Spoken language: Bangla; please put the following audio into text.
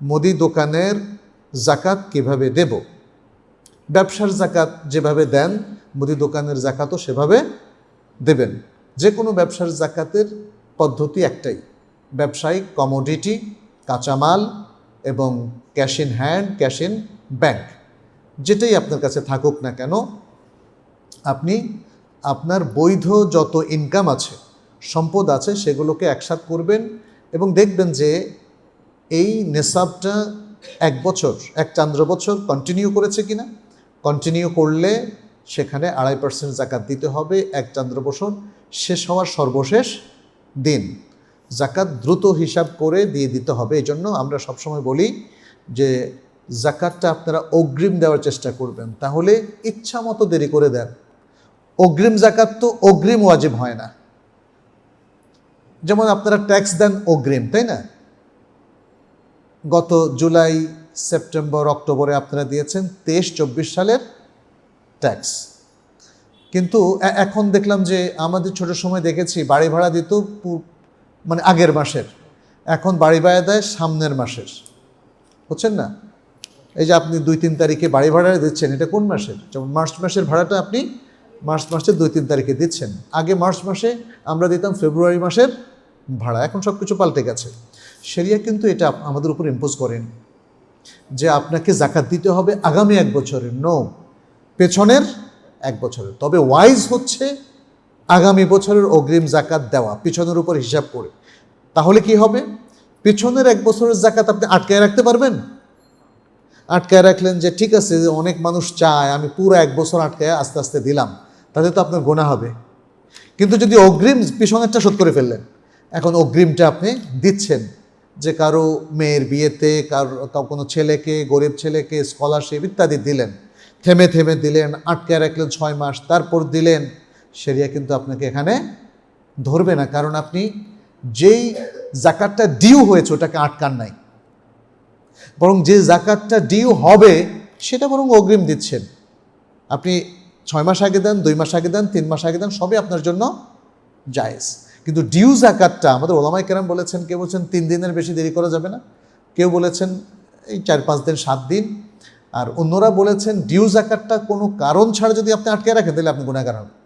মুদি দোকানের জাকাত কীভাবে দেব? ব্যবসার জাকাত যেভাবে দেন, মুদি দোকানের জাকাতও সেভাবে দেবেন। যে কোনো ব্যবসার জাকাতের পদ্ধতি একটাই ব্যবসায়িক কমোডিটি কাঁচামাল এবং cash in hand cash in bank যেটাই আপনার কাছে থাকুক না কেন, আপনি আপনার বৈধ যত ইনকাম আছে, সম্পদ আছে, সেগুলোকে একসাথ করবেন এবং দেখবেন যে এই নেশাবটা এক বছর, এক চান্দ্র বছর কন্টিনিউ করেছে কিনা? কন্টিনিউ করলে সেখানে আড়াই পার্সেন্ট জাকাত দিতে হবে, এক চান্দ্র বছর, শেষ হওয়ার সর্বশেষ দিন। জাকাত দ্রুত হিসাব করে দিয়ে দিতে হবে। এই জন্য আমরা সবসময় বলি যে জাকাতটা আপনারা অগ্রিম দেওয়ার চেষ্টা করবেন। তাহলে ইচ্ছা মতো দেরি করে দেন। অগ্রিম জাকাত তো অগ্রিম ওয়াজিব হয় না। যেমন আপনারা ট্যাক্স দেন অগ্রিম, তাই না? গত জুলাই, সেপ্টেম্বর, অক্টোবরে আপনারা দিয়েছেন তেইশ, চব্বিশ সালের ট্যাক্স কিন্তু এখন দেখলাম যে আমাদের ছোট সময় দেখেছি, বাড়ি ভাড়া দিত মানে আগের মাসের। এখন বাড়ি ভাড়া দেয় সামনের মাসের। বুঝছেন না? এই যে আপনি দুই, তিন তারিখে বাড়ি ভাড়া দিচ্ছেন, এটা কোন মাসের? যেমন মার্চ মাসের ভাড়াটা আপনি মার্চ মাসের দুই, তিন তারিখে দিচ্ছেন। আগে মার্চ মাসে আমরা দিতাম ফেব্রুয়ারি মাসের ভাড়া, এখন সব কিছু পাল্টে গেছে। সেরিয়া কিন্তু এটা আমাদের উপর ইম্পোজ করেন। যে আপনাকে জাকাত দিতে হবে আগামী এক বছরের নো পেছনের এক বছরের। তবে ওয়াইজ হচ্ছে আগামী বছরের অগ্রিম জাকাত দেওয়া, পিছনের উপর হিসাব করে। তাহলে কি হবে? পিছনের এক বছরের জাকাত আপনি আটকায় রাখতে পারবেন? আটকায় রাখলেন যে ঠিক আছে, যে অনেক মানুষ চায়, আমি পুরো এক বছর আটকায় আস্তে আস্তে দিলাম। তাতে তো আপনার গোনা হবে। কিন্তু যদি অগ্রিম পিছনেরটা শোধ করে ফেললেন এখন অগ্রিমটা আপনি দিচ্ছেন যে কারও মেয়ের বিয়েতে কারও কোনো ছেলেকে, গরিব ছেলেকে স্কলারশিপ ইত্যাদি দিলেন। থেমে থেমে দিলেন, আটকে রাখলেন ছয় মাস, তারপর দিলেন, সেরিয়া কিন্তু আপনাকে এখানে ধরবে না। কারণ আপনি যেই জাকাতটা ডিউ হয়েছে ওটাকে আটকান নাই। বরং যে জাকাতটা ডিউ হবে, সেটা বরং অগ্রিম দিচ্ছেন। আপনি ছয় মাস আগে দেন, দুই মাস আগে দেন, তিন মাস আগে দেন, সবই আপনার জন্য জায়েজ। কিন্তু ডিউ জাকাতটা আমাদের ওলামাই কেরাম বলেছেন, কেউ বলছেন তিন দিনের বেশি দেরি করা যাবে না। কেউ বলেছেন এই চার পাঁচ দিন, সাত দিন। আর অন্যরা বলেছেন ডিউ জাকাতটা কোনো কারণ ছাড়া যদি আপনি আটকে রাখেন, তাহলে আপনি গুণাগার হবেন।